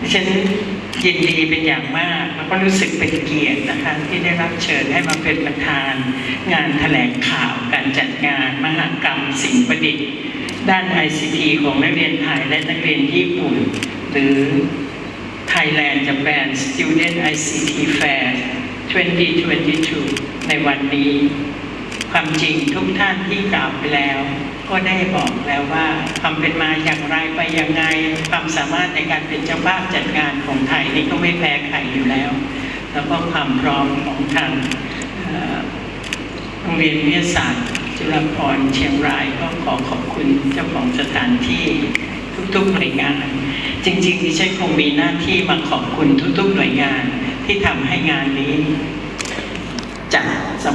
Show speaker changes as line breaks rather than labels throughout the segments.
ดิฉันยินดีเป็นอย่างมาก แล้วก็รู้สึกเป็นเกียรตินะคะที่ได้รับเชิญให้มาเป็นประธาน งานแถลงข่าวการจัดงานมหกรรมสิ่งประดิษฐ์ ด้าน ICT ของนักเรียนไทยและนักเรียนญี่ปุ่น หรือ Thailand Japan Student ICT Fair 2022 ในวันนี้ ความจริงทุกท่านที่กล่าวไปแล้ว ก็ได้บอกแล้วว่าความเป็นมาอย่างไรไปยังไงความสามารถในการเป็นเจ้าภาพจัดงานของไทยนี่ก็ไม่แพ้ใครอยู่แล้ว แล้วก็ความพร้อมของทางโรงเรียนวิทยาศาสตร์ จุฬาภรณ์เชียงรายก็ขอขอบคุณเจ้าของสถานที่ทุกๆหน่วยงาน จริงๆดิฉันคงมีหน้าที่มาขอบคุณทุกๆหน่วยงานที่ทำให้งานนี้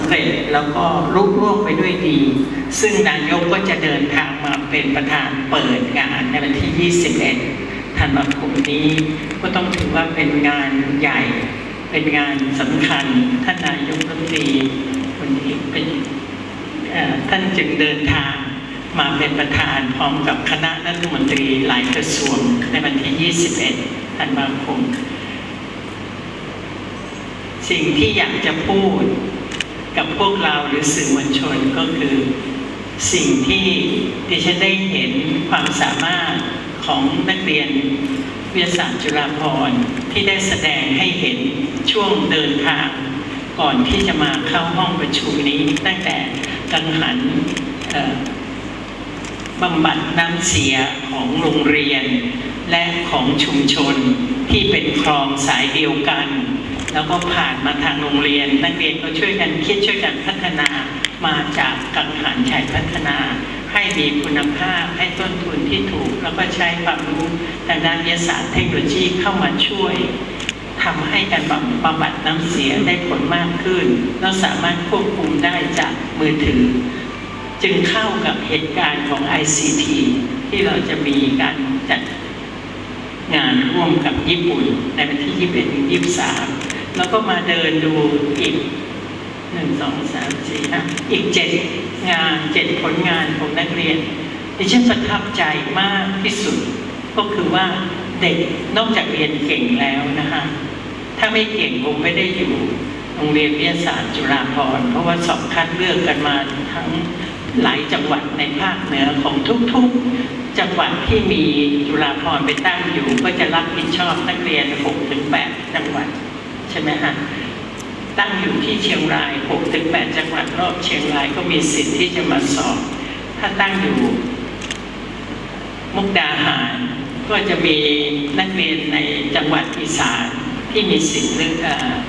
เร็จแล้วก็ลุล่วงไปด้วยดี ซึ่งนายกก็จะเดินทางมาเป็นประธานเปิดงานในวันที่ 21 ธันวาคมนี้ ก็ต้องถือว่าเป็นงานใหญ่ เป็นงานสำคัญท่านนายกรัฐมนตรีวันนี้เป็นท่านจึงเดินทางมาเป็นประธานพร้อมกับคณะรัฐมนตรีหลายกระทรวงในวันที่ 21 ธันวาคม สิ่งที่อยากจะพูด กับพวกเราหรือสื่อมวลชนก็คือสิ่งที่ดิฉันได้เห็นความสามารถของนักเรียนวิทยาศาสตร์จุฬาภรณ์ที่ได้แสดงให้เห็นช่วงเดินทาง ก่อนที่จะมาเข้าห้องประชุมนี้ตั้งแต่กังหันบำบัดน้ำเสียของโรงเรียน และของชุมชนที่เป็นคลองสายเดียวกัน แล้วก็ผ่านมาทางโรงเรียน นักเรียนก็ช่วยกันคิดช่วยกันพัฒนามาจากกังหันชัยพัฒนา ให้มีคุณภาพให้ต้นทุนที่ถูก แล้วก็ใช้ความรู้ทางด้านวิทยาศาสตร์เทคโนโลยีเข้ามาช่วยทำให้การบำบัดน้ำเสียได้ผลมากขึ้นแล้วสามารถควบคุมได้จากมือถือ จึงเข้ากับเหตุการณ์ของ ICT ที่เราจะมีการจัดงานร่วมกับญี่ปุ่นในวันที่ 21-23 แล้วก็มาเดินดูอีก1 2 3 4 5อีก7งาน7ผลงานของนักเรียนดิฉันประทับใจมากที่สุด ก็คือว่าเด็กนอกจากเรียนเก่งแล้วนะคะถ้าไม่เก่งคงไม่ได้อยู่โรงเรียนวิทยาศาสตร์จุฬาภรณ์เพราะว่าสอบคัดเลือกกันมาทั้งหลายจังหวัดในภาคเหนือของทุกๆ จังหวัดที่มีจุฬาภรณ์ไปตั้งอยู่ ก็จะรับผิดชอบนักเรียน6ถึง8จังหวัด ช่ไหมฮะตั้งอยู่ที่เชียงราย6ถึง8จังหวัดรอบเชียงรายก็มีสิทธิ์ที่จะมาสอบ ถ้าตั้งอยู่มุกดาหารก็จะมีนักเรียนในจังหวัดอีสานที่มีสิทธิ์เลือก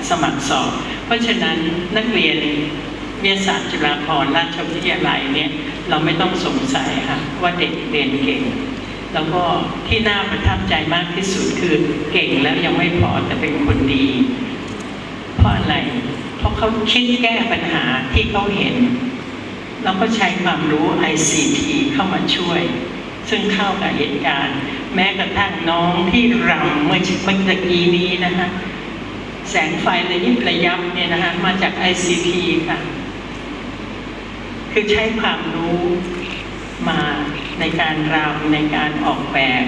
สมัครสอบ เพราะฉะนั้นนักเรียนวิทยาศาสตร์จุฬาภรณ์ราชวิทยาลัยเนี่ยเราไม่ต้องสงสัยค่ะว่าเด็กเรียนเก่ง แล้วก็ที่น่าประทับใจมากที่สุดคือเก่งแล้วยังไม่พอแต่เป็นคนดี ราะอะไร เพราะเขาคิดแก้ปัญหาที่เขาเห็น แล้วก็ใช้ความรู้ ICT เข้ามาช่วย ซึ่งเข้ากับเหตุการณ์ แม้กระทั่งน้องที่รำเมื่อเมื่อตะกี้นี้นะฮะแสงไฟระยิบระยับเนี่ยนะฮะมาจาก ICT ค่ะ คือใช้ความรู้มาในการรำในการออกแบบ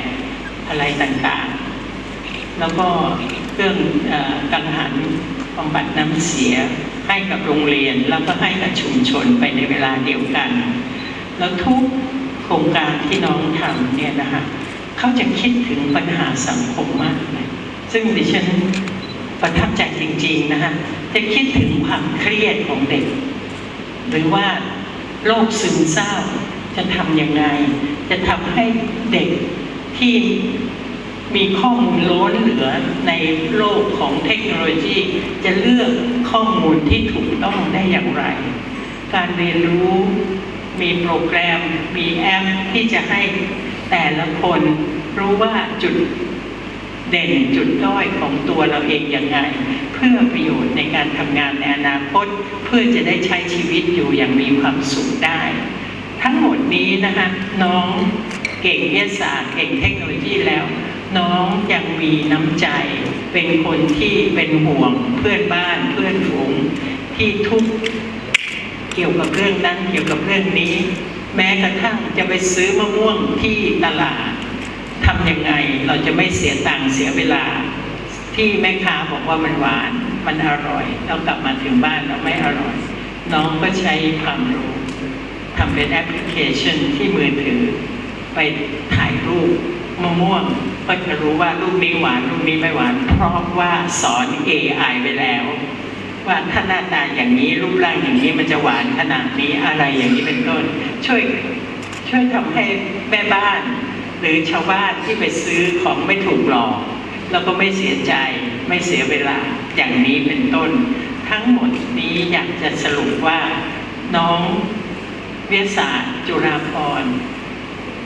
อะไรต่างๆ แล้วก็เครื่องอกังหัน บำบัดน้ำเสียให้กับโรงเรียนแล้วก็ให้กับชุมชนไปในเวลาเดียวกัน แล้วทุกโครงการที่น้องทำเนี่ยนะคะเขาจะคิดถึงปัญหาสังคมมากเลยซึ่งดิฉันประทับใจจริงๆนะคะจะคิดถึงความเครียดของเด็ก หรือว่าโรคซึมเศร้าจะทำยังไง จะทำให้เด็กที่ มีข้อมูลล้นเหลือในโลกของเทคโนโลยี จะเลือกข้อมูลที่ถูกต้องได้อย่างไร การเรียนรู้มีโปรแกรม มีแอปที่จะให้แต่ละคนรู้ว่าจุดเด่นจุดด้อยของตัวเราเองอยังไงเพื่อประโยชน์ในการทำงานในอนาคต เพื่อจะได้ใช้ชีวิตอยู่อย่างมีความสุขได้ ทั้งหมดนี้นะคะน้องเก่งวิทยาศาสตร์เก่งเทคโนโลยีแล้ว น้องยังมีน้ำใจ เป็นคนที่เป็นห่วงเพื่อนบ้านเพื่อนฝูงที่ทุกข์เกี่ยวกับเรื่องนั้นเกี่ยวกับเรื่องนี้ แม้กระทั่งจะไปซื้อมะม่วงที่ตลาดททำยังไงเราจะไม่เสียตังค์เสียเวลา ที่แม่ค้าบอกว่ามันหวานมันอร่อยเรากลับมาถึงบ้านเราไม่อร่อย น้องก็ใช้ความรู้ทำเป็นแอปพลิเคชันที่มือถือไปถ่ายรูป มะม่วงก็จะรู้ว่าลูกนี้หวานลูกนี้ไม่หวาน เพราะว่าสอน AI ไปแล้ว ว่าถ้าหน้าตาอย่างนี้รูปร่างอย่างนี้มันจะหวานขนาดนี้อะไรอย่างนี้เป็นต้น ช่วยช่วยทำให้แม่บ้าน หรือชาวบ้านที่ไปซื้อของไม่ถูกหลอกแล้วก็ไม่เสียใจไม่เสียเวลาอย่างนี้เป็นต้น ทั้งหมดนี้อยากจะสรุปว่าน้องวิทยาศาสตร์จุฬาภรณ์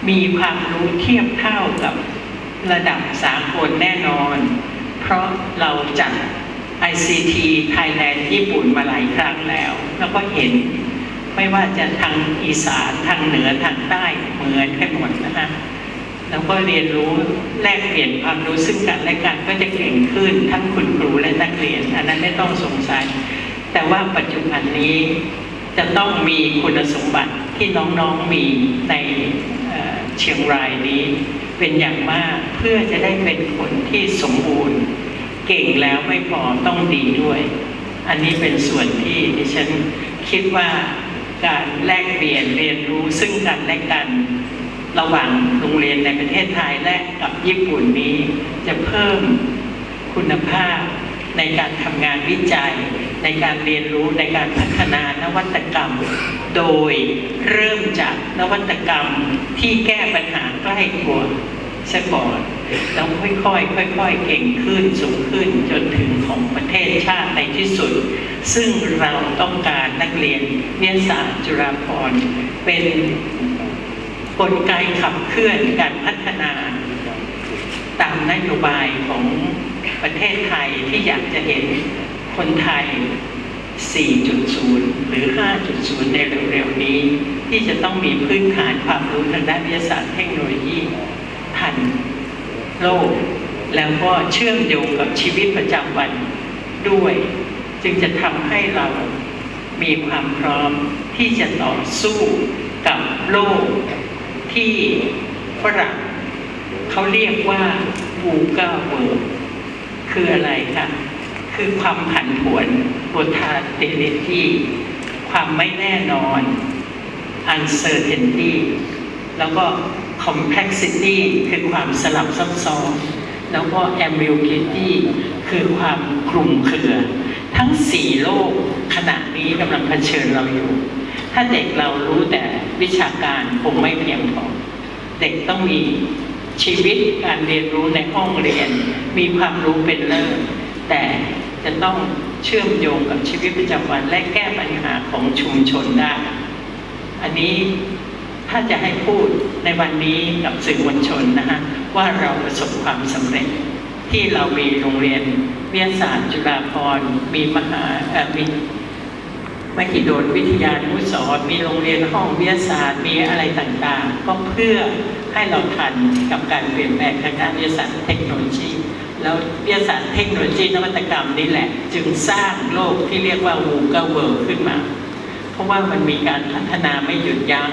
มีความรู้เทียบเท่ากับระดับสากลแน่นอน เพราะเราจัด ICT Thailand ญี่ปุ่นมาหลายครั้งแล้ว แล้วก็เห็นไม่ว่าจะทางอีสานทางเหนือทางใต้เหมือนกันหมดนะฮะแล้วก็เรียนรู้แลกเปลี่ยนความรู้ซึ่งกันและกันก็จะเก่งขึ้นทั้งคุณครูและนักเรียน อันนั้นไม่ต้องสงสัย แต่ว่าปัจจุบันนี้จะต้องมีคุณสมบัติที่น้องๆมีใน เชียงรายนี้เป็นอย่างมากเพื่อจะได้เป็นคนที่สมบูรณ์ เก่งแล้วไม่พอต้องดีด้วย อันนี้เป็นส่วนที่ดิฉันคิดว่าการแลกเปลี่ยนเรียนรู้ซึ่งกันและกันระหว่างโรงเรียนในประเทศไทยและกับญี่ปุ่นนี้จะเพิ่มคุณภาพในการทำงานวิจัย ในการเรียนรู้ในการพัฒนานวัตกรรม โดยเริ่มจากนวัตกรรมที่แก้ปัญหาใกล้ตัวซะก่อนแล้วค่อยๆค่อยๆเก่งขึ้นสูงขึ้นจนถึงของประเทศชาติในที่สุด ซึ่งเราต้องการนักเรียนวิทยาศาสตร์จุฬาภรณ์เป็นกลไกขับเคลื่อนการพัฒนา ตามนโยบายของประเทศไทยที่อยากจะเห็น คนไทย 4.0 หรือ 5.0 ในเร็วๆนี้ ที่จะต้องมีพื้นฐานความรู้ทางด้านวิทยาศาสตร์เทคโนโลยีทันโลก แล้วก็เชื่อมโยงกับชีวิตประจำวันด้วย จึงจะทำให้เรามีความพร้อมที่จะต่อสู้กับโลกที่ฝรั่งเขาเรียกว่าบูกาเวิร์คืออะไรคะ คือความผันผวนบทาเตเ i ตี้ความไม่แน่นอน uncertainty แล้วก็ complexity คือความสลับซับซ้อน แล้วก็ ambiguity คือความคลุมเครือ ทั้งสี่โลกขณะนี้กำลังเผชิญเราอยู่ ถ้าเด็กเรารู้แต่วิชาการคงไม่เพียงพอ เด็กต้องมีชีวิตการเรียนรู้ในห้องเรียน มีความรู้เป็นเลิศ แต่จะต้องเชื่อมโยงกับชีวิตประจำวันและแก้ปัญหาของชุมชนได้ อันนี้ถ้าจะให้พูดในวันนี้กับสื่อมวลชนนะฮะว่าเราประสบความสำเร็จที่เรามีโรงเรียนวิทยาศาสตร์จุฬาภรณ์มีมหาเอ่อมีมหิดลวิทยานุสรมีโรงเรียนห้องวิทยาศาสตร์มีอะไรต่างๆ ก็เพื่อให้เราทันกับการเปลี่ยนแปลงทางด้านวิทยาศาสตร์เทคโนโลยี แล้ววิทยาศาสตร์เทคโนโลยีนวัตกรรมนี่แหละ จึงสร้างโลกที่เรียกว่าวูกาเวิร์ขึ้นมา เพราะว่ามันมีการพัฒนาไม่หยุดยัง้ง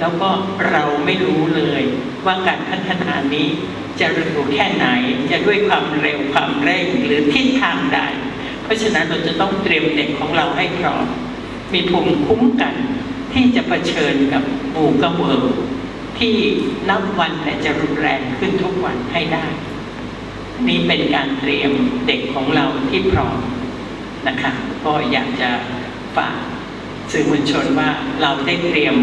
แล้วก็เราไม่รู้เลยว่าการพัฒนานี้จะเร็วแค่ไหน จะด้วยความเร็วความเร่งหรือทิศทางใด เพราะฉะนั้นเราจะต้องเตรียมเด็กของเราให้พร้อม มีภูมิคุ้มกันที่จะเผชิญกับหมู่กระเวิร์ที่นับวันแต่จะรุนแรงขึ้นทุกวันให้ได้ นี่เป็นการเตรียมเด็กของเราที่พร้อมนะคะก็อยากจะฝากสื่อมวลชนว่าเราได้เตรียม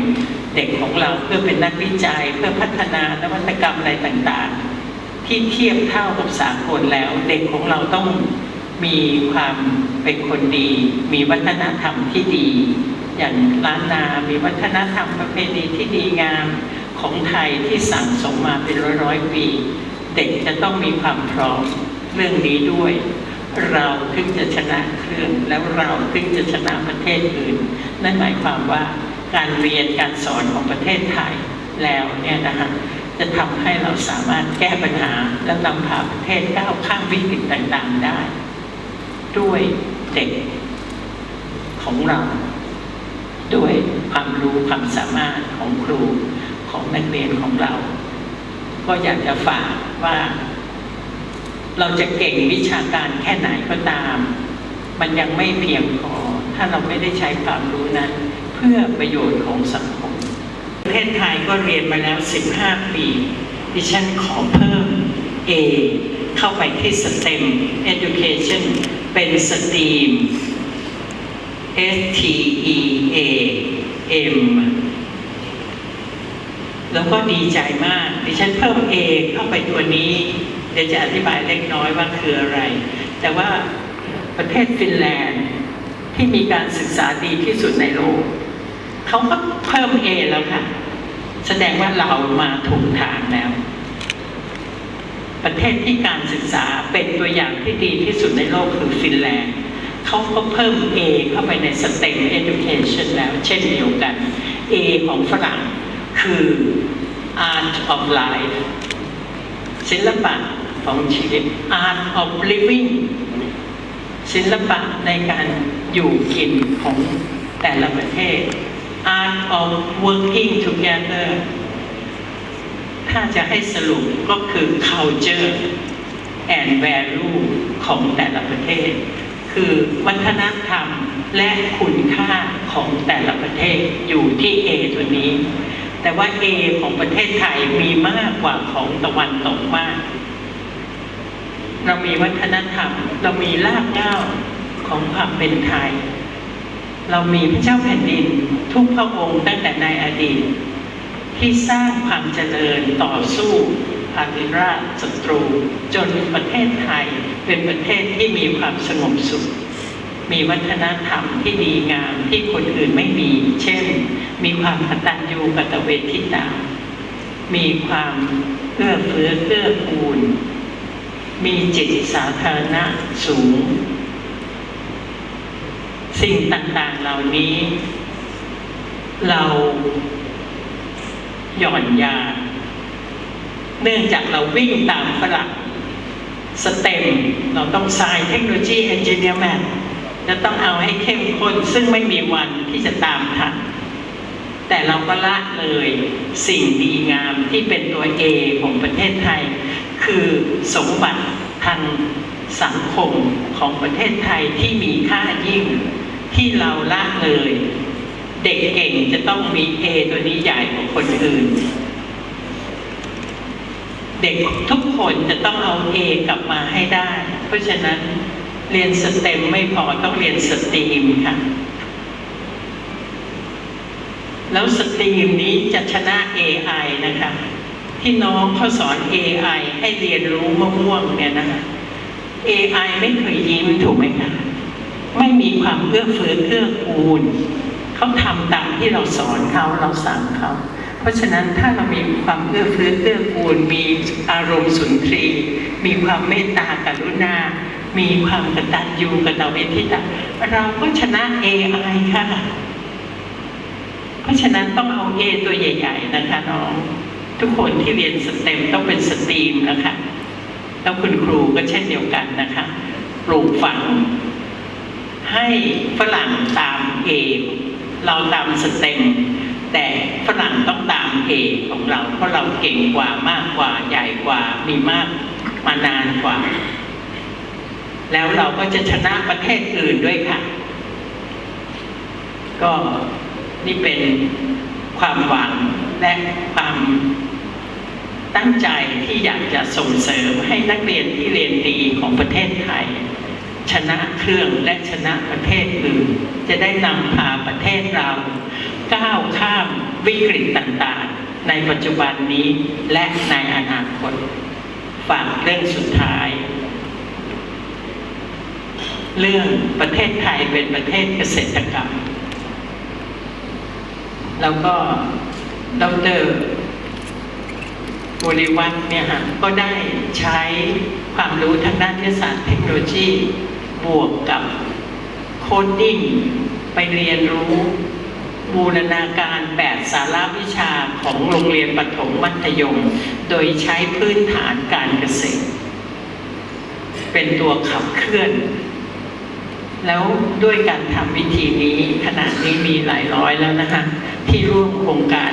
เด็กของเราเพื่อเป็นนักวิจัย เพื่อพัฒนานวัตกรรมอะไรต่างๆ ที่เทียบเท่ากับสากลแล้ว เด็กของเราต้องมีความเป็นคนดี มีวัฒนธรรมที่ดี อย่างล้านนา มีวัฒนธรรมประเพณีที่ดีงามของไทยที่สั่งสมมาเป็นร้อยร้อยๆปี เด็กจะต้องมีความพร้อมเรื่องนี้ด้วย เราถึงจะชนะเครื่องแล้วเราถึงจะชนะประเทศอื่น นั่นหมายความว่าการเรียนการสอนของประเทศไทยแล้วเนี่ยนะคะจะทำให้เราสามารถแก้ปัญหาและนำพาประเทศก้าวข้ามวิกฤตต่างๆได้ ด้วยเด็กของเรา ด้วยความรู้ความสามารถของครูของนักเรียนของเรา ก็อยากจะฝาก ว่า เราจะเก่งวิชาการแค่ไหนก็ตาม มันยังไม่เพียงพอ ถ้าเราไม่ได้ใช้ความรู้นั้น เพื่อประโยชน์ของสังคมประเทศไทยก็เรียนมาแล้ว 15 ปีดิฉันขอเพิ่ม A เข้าไปที่ STEM Education เป็น STEAM S T E A M แล้วก็ดีใจมาก ดิฉันเพิ่ม A เข้าไปตัวนี้ เดี๋ยวจะอธิบายเล็กน้อยว่าคืออะไร แต่ว่าประเทศฟินแลนด์ที่มีการศึกษาดีที่สุดในโลกเขาก็เพิ่ม A แล้วค่ะ แสดงว่าเรามาถูกทางแล้ว ประเทศที่การศึกษาเป็นตัวอย่างที่ดีที่สุดในโลกคือฟินแลนด์เขาก็เพิ่ม A เข้าไปใน STEM Education แล้วเช่นเดียวกัน A ของฝรั่ง คือ Art of Life ศิลปะของชีวิต Art of Living ศิลปะในการอยู่กินของแต่ละประเทศ Art of Working Together ถ้าจะให้สรุปก็คือ culture and value ของแต่ละประเทศ คือวัฒนธรรมและคุณค่าของแต่ละประเทศอยู่ที่ A ตัวนี้ แต่ว่า A ของประเทศไทยมีมากกว่าของตะวันตกมาก เรามีวัฒนธรรม เรามีรากเหง้าของความเป็นไทย เรามีพระเจ้าแผ่นดินทุกพระองค์ตั้งแต่ในอดีต ที่สร้างความเจริญต่อสู้อาริราชศัตรู จนประเทศไทยเป็นประเทศที่มีความสงบสุข มีวัฒนธรรมที่ดีงามที่คนอื่นไม่มี เช่น มีความกตัญญูกตเวทิตา มีความเอื้อเฟื้อเกื้อกูล มีจิตสาธารณะสูง สิ่งต่างๆเหล่านี้ เราหย่อนยานเนื่องจากเราวิ่งตามฝรั่งสเต็ม เราต้องสายเทคโนโลยีเอนจิเนียร์แมน จะต้องเอาให้เข้มข้นซึ่งไม่มีวันที่จะตามทันแต่เราก็ละเลยสิ่งดีงามที่เป็นตัวเอของประเทศไทย คือสมบัติทางสังคมของประเทศไทยที่มีค่ายิ่งที่เราละเลย เด็กเก่งจะต้องมีเอตัวนี้ใหญ่กว่าคนอื่น เด็กทุกคนจะต้องเอาเอกลับมาให้ได้ เพราะฉะนั้น เรียนสเต็มไม่พอต้องเรียนสตรีมค่ะ แล้วสตรีมนี้จะชนะ AI นะคะ ที่น้องเขาสอน AI ให้เรียนรู้มะม่วงเนี่ยนะคะ AI ไม่เคยยิ้มถูกไหมคะไม่มีความเอื้อเฟื้อเกื้อกูลเขาทำตามที่เราสอนเขาเราสั่งเขาเพราะฉะนั้นถ้าเรามีความเอื้อเฟื้อเกื้อกูลมีอารมณ์สุนทรี มีความเมตตากรุณา มีความกตัญญูกตเวทิตาเราก็ชนะ AI ค่ะ เพราะฉะนั้นต้องเอา A ตัวใหญ่ ๆ นะคะน้อง ทุกคนที่เรียนสเต็มต้องเป็นสตรีมนะคะแล้วคุณครูก็เช่นเดียวกันนะคะปลูกฝัง ให้ฝรั่งตามเอเราตามสเต็มแต่ฝรั่งต้องตามเอของเรา เพราะเราเก่งกว่ามากกว่าใหญ่กว่ามีมากมานานกว่า แล้วเราก็จะชนะประเทศอื่นด้วยค่ะ ก็นี่เป็นความหวังและความตั้งใจที่อยากจะส่งเสริมให้นักเรียนที่เรียนดีของประเทศไทย ชนะเครื่องและชนะประเทศอื่น จะได้นำพาประเทศเราก้าวข้ามวิกฤตต่างๆ ในปัจจุบันนี้และในอนาคตฝากเรื่องสุดท้าย เรื่องประเทศไทยเป็นประเทศเกษตรกรรม แล้วก็ดรบริวัฒน์เนี่ยฮะก็ได้ใช้ความรู้ทางด้านวิทยาศาสตร์เทคโนโลยี บวกกับโคดดิ้งไปเรียนรู้บูรณาการแบบสาระวิชาของโรงเรียนประถมมัธยม โดยใช้พื้นฐานการเกษตร เป็นตัวขับเคลื่อน แล้วด้วยการทำวิธีนี้ขณะนี้มีหลายร้อยแล้วนะคะที่ร่วมโครงการ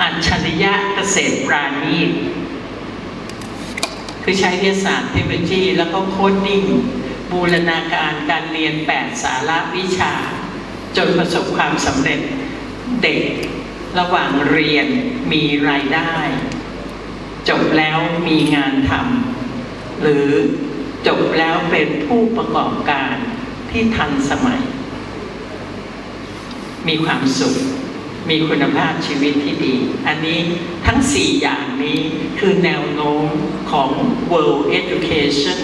อัจฉริยะเกษตรปราณีตคือใช้วิทยาศาสตร์เทคโนโลยี แล้วก็โคดดิ้งบูรณาการการเรียน 8 สาระวิชา จนประสบความสำเร็จเด็กระหว่างเรียนมีรายได้ จบแล้วมีงานทำหรือ จบแล้วเป็นผู้ประกอบการที่ทันสมัย มีความสุข มีคุณภาพชีวิตที่ดี อันนี้ทั้ง 4 อย่างนี้คือแนวโน้มของ World Education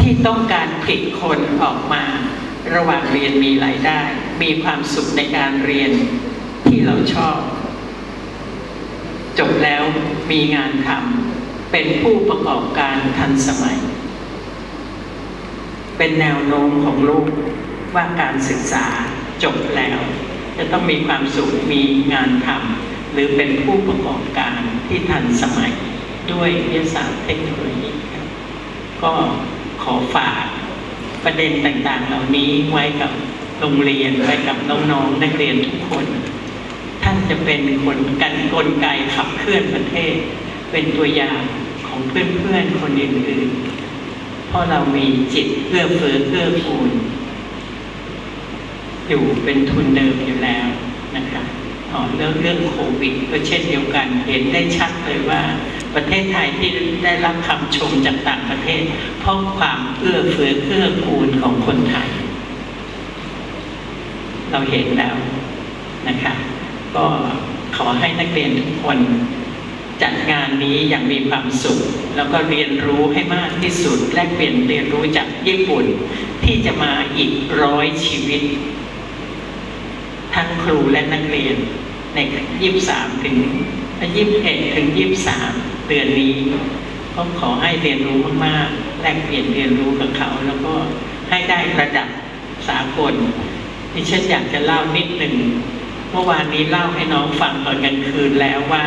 ที่ต้องการผลิตคนออกมา ระหว่างเรียนมีรายได้ มีความสุขในการเรียนที่เราชอบ จบแล้วมีงานทำเป็นผู้ประกอบการทันสมัย เป็นแนวโน้มของโลกว่าการศึกษาจบแล้ว จะต้องมีความสุขมีงานทำหรือเป็นผู้ประกอบการที่ทันสมัยด้วยวิทยาศาสตร์เทคโนโลยีครับก็ขอฝากประเด็นต่างๆ เหล่านี้ไว้กับโรงเรียนไว้กับน้องๆนักเรียนทุกคน ท่านจะเป็นคนกันกลไกขับเคลื่อนประเทศ เป็นตัวอย่างของเพื่อนๆคนอื่นๆ ราะเรามีจิตเอื้อเฟื้อเกื้อกูลอยู่เป็นทุนเดิมอยู่แล้วนะคะอ๋อเรื่องเรื่องโควิดก็เช่นเดียวกัน เห็นได้ชัดเลยว่า ประเทศไทยที่ได้รับคำชมจากต่างประเทศ เพราะความเอื้อเฟื้อเกื้อกูลของคนไทย เราเห็นแล้วนะคะ ก็ขอให้นักเรียนทุกคน จัดงานนี้อย่างมีความสุข แล้วก็เรียนรู้ให้มากที่สุดและเปลี่ยนเรียนรู้จากญี่ปุ่น ที่จะมาอีกร้อยชีวิต ทั้งครูและนักเรียน ในยี่สามถึงยี่สิบเอ็ดถึงยี่สามเดือนนี้ก็ขอให้เรียนรู้มากๆ แลกเปลี่ยนเรียนรู้กับเขา แล้วก็ให้ได้ระดับสากลที่ฉันอยากจะเล่านิดหนึ่งเมื่อวานนี้เล่าให้น้องฟังตอนกลางคืนแล้วว่า